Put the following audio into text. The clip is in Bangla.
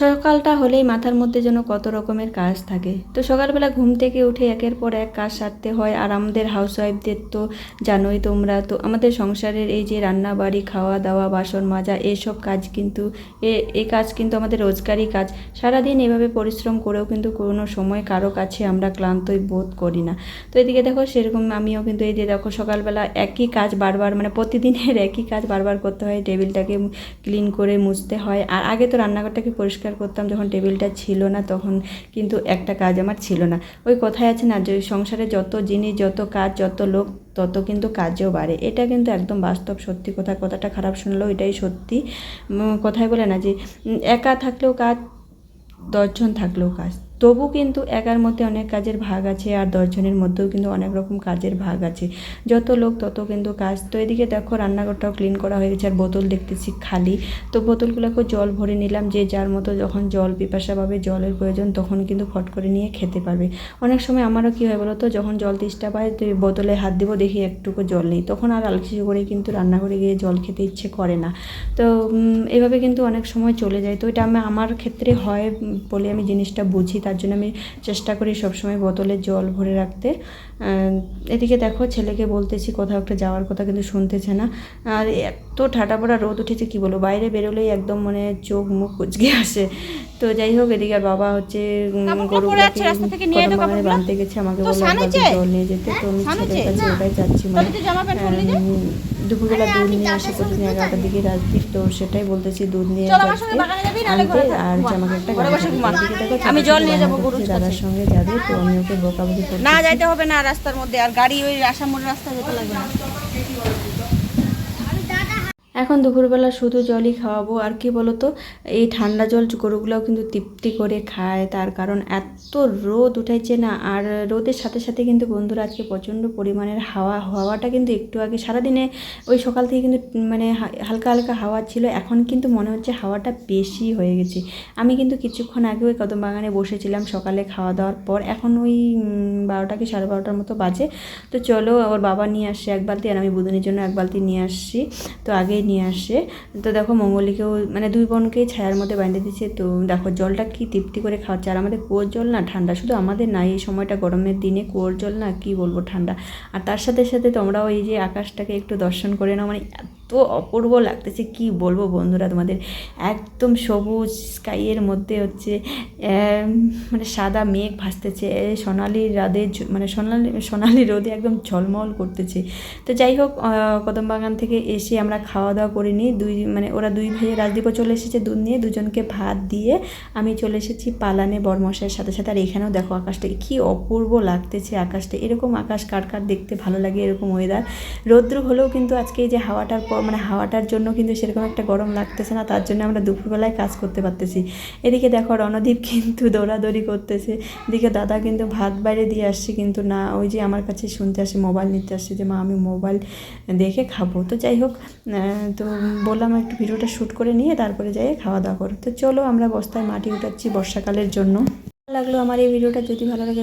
সকালটা হলেই মাথার মধ্যে যেন কত রকমের কাজ থাকে। তো সকালবেলা ঘুম থেকে উঠে একের পর এক কাজ সারতে হয় আর আমাদের হাউসওয়াইফদের তো জানোই তোমরা। তো আমাদের সংসারের এই যে রান্না বাড়ি খাওয়া দাওয়া বাসন মাজা এইসব কাজ কিন্তু এ এই কাজ কিন্তু আমাদের রোজগারই কাজ। সারাদিন এভাবে পরিশ্রম করেও কিন্তু কোনো সময় কারও কাছে আমরা ক্লান্তই বোধ করি না। তো এদিকে দেখো সেরকম আমিও কিন্তু এই যে দেখো সকালবেলা একই কাজ বারবার মানে প্রতিদিনের একই কাজ বারবার করতে হয়। টেবিলটাকে ক্লিন করে মুছতে হয়। আর আগে তো রান্নাঘরটাকে পরিষ্কার করতাম যখন টেবিলটা ছিল না তখন কিন্তু একটা কাজ আমার ছিল না। ওই কথায় আছে না যে সংসারে যত জিনিস, যত কাজ, যত লোক, তত কিন্তু কাজও বাড়ে। এটা কিন্তু একদম বাস্তব সত্যি কথা। কথাটা খারাপ শুনলেও এটাই সত্যি। কথায় বলে না যে একা থাকলেও কাজ, দশজন থাকলেও কাজ। তবু কিন্তু একার মধ্যে অনেক কাজের ভাগ আছে আর দশজনের মধ্যেও কিন্তু অনেক রকম কাজের ভাগ আছে। যত লোক তত কিন্তু কাজ। তো এদিকে দেখো রান্নাঘরটাও ক্লিন করা হয়ে গেছে আর বোতল দেখতেছি খালি। তো বোতলগুলোকে জল ভরে নিলাম যে যার মতো যখন জল পিপাসা পাবে, জলের প্রয়োজন তখন কিন্তু ফট করে নিয়ে খেতে পারবে। অনেক সময় আমারও কী হয় বলো তো, যখন জল তেষ্টা পায় বোতলে হাত দিব দেখি একটুকু জল নেই। তখন আর আলসি করে কিন্তু রান্নাঘরে গিয়ে জল খেতে ইচ্ছে করে না। তো এভাবে কিন্তু অনেক সময় চলে যায়। তো এটা আমি আমার ক্ষেত্রে হয় বলে আমি জিনিসটা বুঝি। তার জন্য আমি চেষ্টা করি সবসময় বোতলে জল ভরে রাখতে। এদিকে দেখো ছেলেকে বলতেছি কোথাও একটা যাওয়ার কথা কিন্তু শুনতেছে না। আর এত ঠাটা পড়া রোদ উঠেছে কি বলব? বাইরে বেরোলেই একদম মানে চোখ মুখ কুচকে আসে। তো যাই হোক এদিকে আর বাবা হচ্ছে কাপড়গুলো। বাঁধতে গেছে আমাকে তো বলল জল নিয়ে যেতে। তো আমি সানুচে? ছেলের কাছে ওটাই চাচ্ছি মানে দুপুরবেলা দুধ নিয়ে আসে প্রতিদিন এগারোটার দিকে রাজদীপ তো সেটাই বলতেছি দুধ নিয়ে আনতে আর আমাকে একটা আমি জল নিয়ে যাব দাদার সঙ্গে যাবে তো আমি ওকে বকাবকি না যাইতে হবে না রাস্তার মধ্যে আর গাড়ি ওই আসামোর রাস্তা যেতে লাগবে না। এখন দুপুরবেলা শুধু জলই খাওয়াবো, আর কি বলতো? এই ঠান্ডা জল গরুগুলোও কিন্তু তৃপ্তি করে খায়, তার কারণ এত রোদ উঠেছে না। আর রোদের সাথে সাথে কিন্তু বন্ধুরা আজকে প্রচণ্ড পরিমাণের হাওয়া, হাওয়াটা কিন্তু একটু আগে সারাদিনে ওই সকাল থেকে কিন্তু মানে হালকা হালকা হাওয়া ছিল, এখন কিন্তু মনে হচ্ছে হাওয়াটা বেশি হয়ে গেছে। আমি কিন্তু কিছুক্ষণ আগে ওই কদম বাগানে বসেছিলাম সকালে খাওয়া দাওয়ার পর, এখন ওই বারোটা কি সাড়ে বারোটার মতো বাজে। তো চলো, ওর বাবা নিয়ে আসছে এক বালতি, আর আমি বুধনের জন্য এক বালতি নিয়ে আসছি। তো আগেই নিয়ে আসে। তো দেখো মঙ্গলিকেও মানে দুই বোনকেই ছায়ার মধ্যে বাঁধে দিচ্ছে। তো দেখো জলটা কি তৃপ্তি করে খাওয়াচ্ছে। আর আমাদের কুয়োর জল না ঠান্ডা, শুধু আমাদের না, এই সময়টা গরমের দিনে কুয়োর জল না কি বলব ঠান্ডা। আর তার সাথে সাথে তোমরাও এই যে আকাশটাকে একটু দর্শন করে নাও। মানে এত অপূর্ব লাগতেছে, কি বলব বন্ধুরা তোমাদের? একদম সবুজ স্কাইয়ের মধ্যে হচ্ছে মানে সাদা মেঘ ভাসতেছে সোনালি রাধে মানে সোনালি সোনালি রোদে একদম ঝলমল করতেছে। তো যাই হোক কদম বাগান থেকে এসে আমরা খাওয়া দাওয়া করে নিই দুই মানে ওরা দুই ভাইয়ে রাজদীপও চলে এসেছে দুধ নিয়ে, দুজনকে ভাত দিয়ে আমি চলে এসেছি পালানে বরমশাইয়ের সাথে সাথে। আর এখানেও দেখো আকাশটা, কি অপূর্ব লাগতেছে আকাশটা। এরকম আকাশ কার কার দেখতে ভালো লাগে, এরকম ওয়েদার রৌদ্র হলেও কিন্তু আজকে এই যে হাওয়াটার পর মানে হাওয়াটার জন্য কিন্তু সেরকম একটা গরম লাগতেছে না, তার জন্য আমরা দুপুরবেলায় কাজ করতে পারতেছি। এদিকে দেখো রণদীপ কিন্তু দৌড়াদৌড়ি করতেছে। এদিকে দাদা কিন্তু ভাত বাইরে দিয়ে আসছে কিন্তু না, ওই যে আমার কাছে শুনতে আসে, মোবাইল নিতে আসছে যে, মা, আমি মোবাইল দেখে খাব। তো যাই হোক তো বললাম একটু ভিডিওটা শ্যুট করে নিয়ে তারপরে যাই খাওয়া দাওয়া করো। তো চলো আমরা বস্তায় মাটি উঠাচ্ছি বর্ষাকালের জন্য। ভালো লাগল আমার এই ভিডিওটা, যদি ভালো লাগে